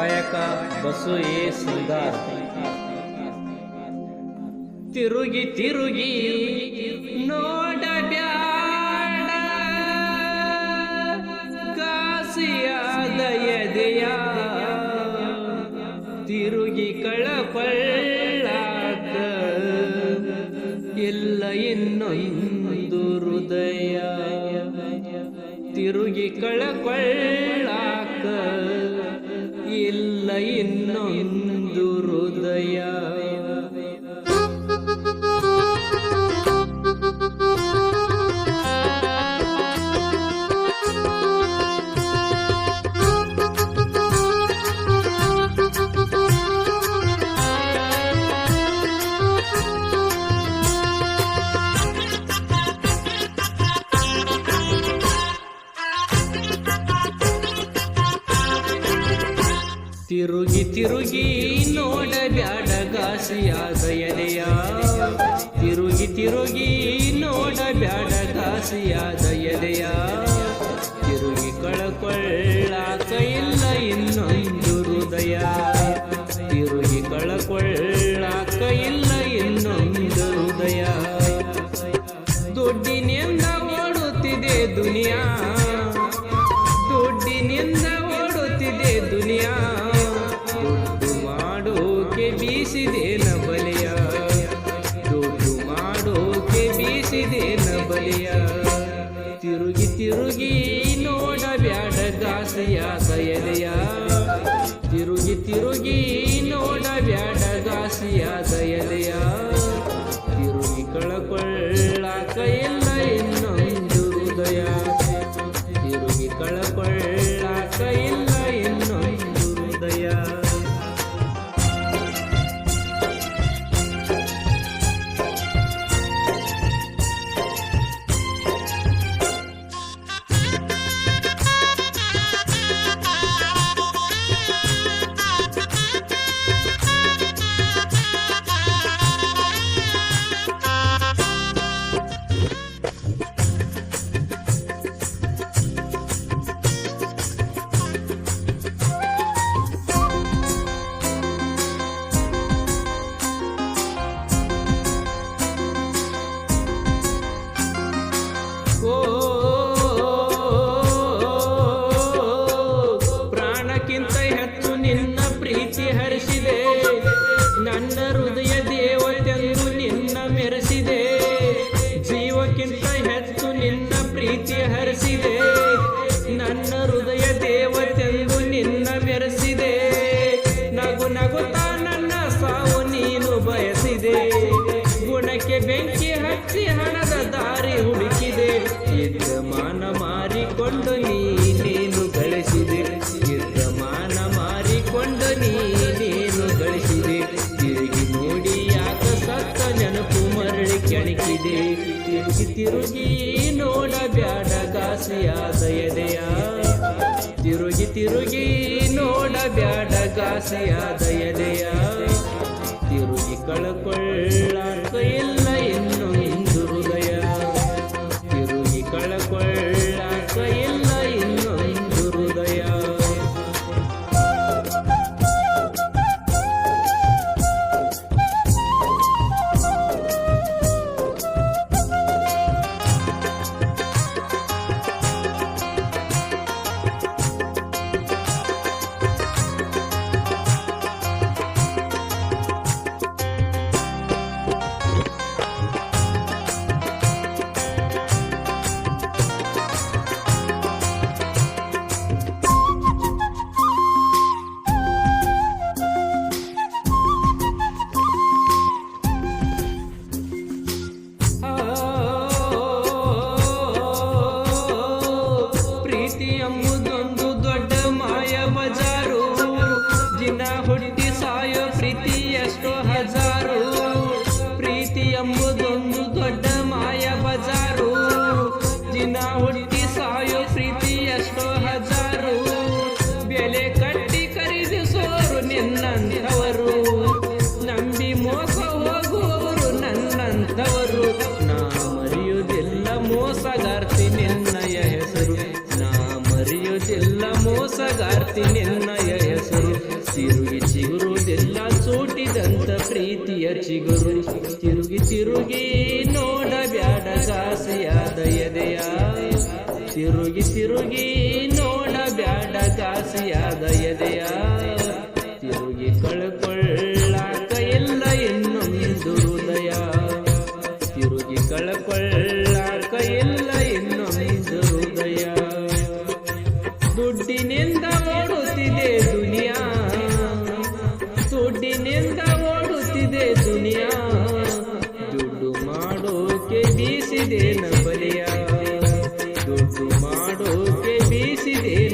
ಗಾಯಕ ಬಸು ಎ ಸುಂದರ್ ತಿರುಗಿ ತಿರುಗಿ ನೋಡ ಕಾಸಿಯಾದ ತಿರುಗಿ ಕಳಕೊಳ್ಳಾಕ ಇಲ್ಲ ಇನ್ನೊಂದು ಹೃದಯ ತಿರುಗಿ ಕಳಕೊಳ್ಳಾಕ ಇಲ್ಲ ತಿರುಗಿ ನೋಡ ನೋಡಬ್ಯಾಡ ಎಲೆಯ ತಿರುಗಿ ತಿರುಗಿ ನೋಡಬ್ಯಾಡ ಎಲೆಯ ತಿರುಗಿ ಕಳಕೊಳ್ಳಾಕ ಇಲ್ಲ ಇನ್ನೊಂದು ಹೃದಯ. ತಿರುಗಿ ಕಳಕೊಳ್ಳಾಕ ಇಲ್ಲ ಇನ್ನೊಂದು ಹೃದಯ. ದುಡ್ಡಿನಿಂದ ಓಡುತ್ತಿದೆ ದುನಿಯಾ. ಮಾಡೋಕೆ ಬಲಿಯ. ತಿರುಗಿ ತಿರುಗಿ ನೋಡಬ್ಯಾಡ ಗಾಸಿಯಾದ ಎಲೆಯ ತಿರುಗಿ ತಿರುಗಿ ನೋಡಬ್ಯಾಡ ಗಾಸಿಯಾದ ಗುಣಕ್ಕೆ ಬೆಂಕಿ ಹಚ್ಚಿ ಹಣದ ದಾರಿ ಹುಡುಕಿದೆ. ಇದ್ದ ಮಾನ ಮಾರಿಕೊಂಡು ನೀನೇನು ಗಳಿಸಿದೆ. ಇದ್ದ ಮಾನ ಮಾರಿಕೊಂಡು ನೀನೇನು ಗಳಿಸಿದೆ. ತಿರುಗಿ ನೋಡಿ ಯಾಕ ಸತ್ತ ನೆನಪು ಮರಳಿ ಕೆಣಕಿದೆ. ತಿರುಗಿ ತಿರುಗಿ ನೋಡಬ್ಯಾಡ ಗಾಸಿಯಾದ ಎದೆಯ ತಿರುಗಿ ತಿರುಗಿ ನೋಡಬ್ಯಾಡ ಗಾಸಿಯಾದ ಎದೆಯ ತಿರುಗಿ ಕಳಕೊಳ್ಳಾಕ ಎಂಬುದೊಂದು ದೊಡ್ಡ ಮಾಯ ಬಜಾರು. ದಿನ ಹುಡುಕಿ ಸಾಯೋ ಪ್ರೀತಿ ಎಷ್ಟೋ ಹಜಾರು. ಬೆಲೆ ಕಟ್ಟಿ ಖರೀದಿಸೋರು ನಿನ್ನಂಥವರು. ನಂಬಿ ಮೋಸ ಹೋಗುವರು ನನ್ನಂಥವರು. ನಾ ಮರೆಯುವುದಿಲ್ಲ ಮೋಸಗಾರ್ತಿ ನಿನ್ನಯ ಹೆಸರು. ನಾ ಮರೆಯುವುದಿಲ್ಲ ಮೋಸಗಾರ್ತಿ ನಿನ್ನಯ ಹೆಸರು. ತಿರುಗಿ ಚಿಗುರುದೆಲ್ಲ ಚೂಟಿದಂತ ಪ್ರೀತಿಯ ಚಿಗುರು. ತಿರುಗಿ ನೋಡಬ್ಯಾಡ ಸಾಸಿಯಾದ ಎದೆಯ. ತಿರುಗಿ ತಿರುಗಿ feel.